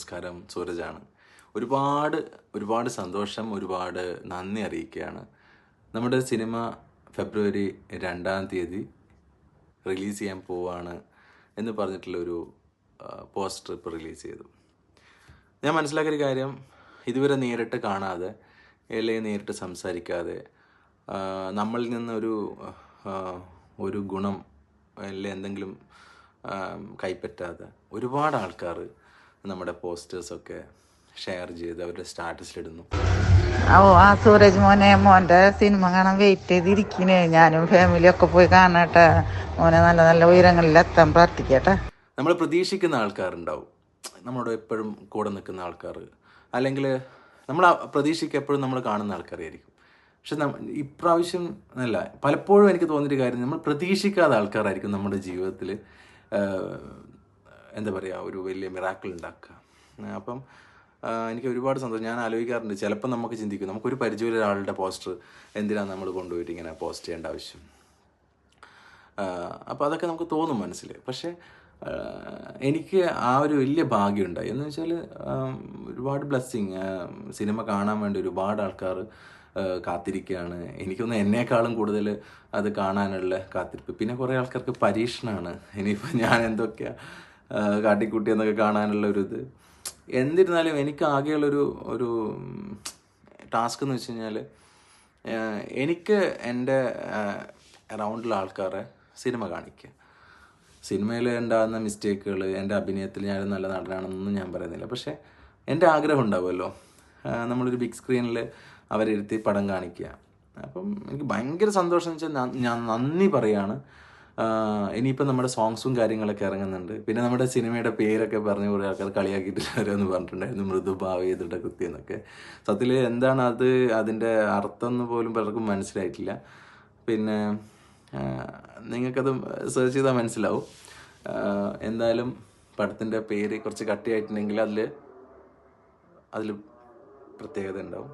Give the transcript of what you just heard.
നമസ്കാരം സൂരജാണ്. ഒരുപാട് ഒരുപാട് സന്തോഷം ഒരുപാട് നന്ദി അറിയിക്കുകയാണ്. നമ്മുടെ സിനിമ ഫെബ്രുവരി രണ്ടാം തീയതി റിലീസ് ചെയ്യാൻ പോവാണ് എന്ന് പറഞ്ഞിട്ടുള്ളൊരു പോസ്റ്റർ ഇപ്പോൾ റിലീസ് ചെയ്തു. ഞാൻ മനസ്സിലാക്കിയ ഒരു കാര്യം ഇതുവരെ നേരിട്ട് കാണാതെ അല്ലെങ്കിൽ നേരിട്ട് സംസാരിക്കാതെ നമ്മളിൽ നിന്നൊരു ഒരു ഗുണം അല്ലെങ്കിൽ എന്തെങ്കിലും കൈപ്പറ്റാതെ ഒരുപാട് ആൾക്കാർ നമ്മുടെ പോസ്റ്റേഴ്സൊക്കെ ഷെയർ ചെയ്ത് അവരുടെ സ്റ്റാറ്റസിലിടുന്നു ഓ ആ സൂരജ് മോനെ മോന്റെ സിനിമ കാണാൻ വെയിറ്റ് ചെയ്തിരിക്കണേ. ഞാനും ഫാമിലിയൊക്കെ പോയി കാണട്ടെ. മോനെ നല്ല നല്ല ഉയരങ്ങളിൽ എത്താൻ പ്രാർത്ഥിക്കട്ടെ. നമ്മൾ പ്രതീക്ഷിക്കുന്ന ആൾക്കാരുണ്ടാവും. നമ്മളോട് എപ്പോഴും കൂടെ നിൽക്കുന്ന ആൾക്കാർ. അല്ലെങ്കിൽ നമ്മൾ പ്രതീക്ഷയ്ക്ക് എപ്പോഴും നമ്മൾ കാണുന്ന ആൾക്കാരായിരിക്കും. പക്ഷെ ഇപ്രാവശ്യം അല്ല പലപ്പോഴും എനിക്ക് തോന്നിയൊരു കാര്യം നമ്മൾ പ്രതീക്ഷിക്കാത്ത ആൾക്കാരായിരിക്കും നമ്മുടെ ജീവിതത്തിൽ എന്താ പറയുക ഒരു വലിയ മിറാക്കിൾ ഉണ്ടാക്കുക. അപ്പം എനിക്ക് ഒരുപാട് സന്തോഷം. ഞാൻ ആലോചിക്കാറുണ്ട് ചിലപ്പോൾ നമുക്ക് ചിന്തിക്കും നമുക്കൊരു പരിചയമുള്ള ഒരാളുടെ പോസ്റ്റർ എന്തിനാണ് നമ്മൾ കൊണ്ടുപോയിട്ട് ഇങ്ങനെ പോസ്റ്റ് ചെയ്യേണ്ട ആവശ്യം? അപ്പോൾ അതൊക്കെ നമുക്ക് തോന്നും മനസ്സിൽ. പക്ഷേ എനിക്ക് ആ ഒരു വലിയ ഭാഗ്യമുണ്ടായി എന്ന് വെച്ചാൽ ഒരുപാട് ബ്ലെസ്സിങ് സിനിമ കാണാൻ വേണ്ടി ഒരുപാട് ആൾക്കാർ കാത്തിരിക്കുകയാണ്. എനിക്കൊന്ന് എന്നേക്കാളും കൂടുതൽ അത് കാണാനുള്ള കാത്തിരിപ്പ്. പിന്നെ കുറേ ആൾക്കാർക്ക് പരീക്ഷണമാണ് ഇനിയിപ്പോൾ ഞാൻ എന്തൊക്കെയാ ആ, കാട്ടിക്കൂട്ടി എന്നൊക്കെ കാണാനുള്ള ഒരു ഇത്. എന്നിരുന്നാലും എനിക്ക് ആകെയുള്ളൊരു ഒരു ടാസ്ക് എന്ന് വെച്ച് കഴിഞ്ഞാൽ എനിക്ക് എന്റെ അറൗണ്ടിലുള്ള ആൾക്കാരെ സിനിമ കാണിക്കുക. സിനിമയിൽ ഉണ്ടാകുന്ന മിസ്റ്റേക്കുകൾ എന്റെ അഭിനയത്തിൽ ഞാൻ നല്ല നടനാണെന്നൊന്നും ഞാൻ പറയുന്നില്ല. പക്ഷേ എന്റെ ആഗ്രഹം ഉണ്ടാവുമല്ലോ. നമ്മളൊരു ബിഗ് സ്ക്രീനിൽ അവരിരുത്തി പടം കാണിക്കുക. അപ്പം എനിക്ക് ഭയങ്കര സന്തോഷം എന്ന് വെച്ചാൽ ഞാൻ നന്ദി പറയാണ്. ഇനിയിപ്പോൾ നമ്മുടെ സോങ്സും കാര്യങ്ങളൊക്കെ ഇറങ്ങുന്നുണ്ട്. പിന്നെ നമ്മുടെ സിനിമയുടെ പേരൊക്കെ പറഞ്ഞ് കുറേ ആൾക്കാർ കളിയാക്കിയിട്ട് എന്ന് പറഞ്ഞിട്ടുണ്ടായിരുന്നു മൃദുഭാവേതിയുടെ കൃത്യം എന്നൊക്കെ. സത്യത്തിൽ എന്താണ് അത്? അതിന്റെ അർത്ഥം എന്ന് പോലും പലർക്കും മനസ്സിലായിട്ടില്ല. പിന്നെ നിങ്ങൾക്കത് സെർച്ച് ചെയ്താൽ മനസ്സിലാവും. എന്തായാലും പടത്തിന്റെ പേര് കുറച്ച് കട്ടിയായിട്ടുണ്ടെങ്കിൽ അതിൽ അതിൽ പ്രത്യേകത ഉണ്ടാവും.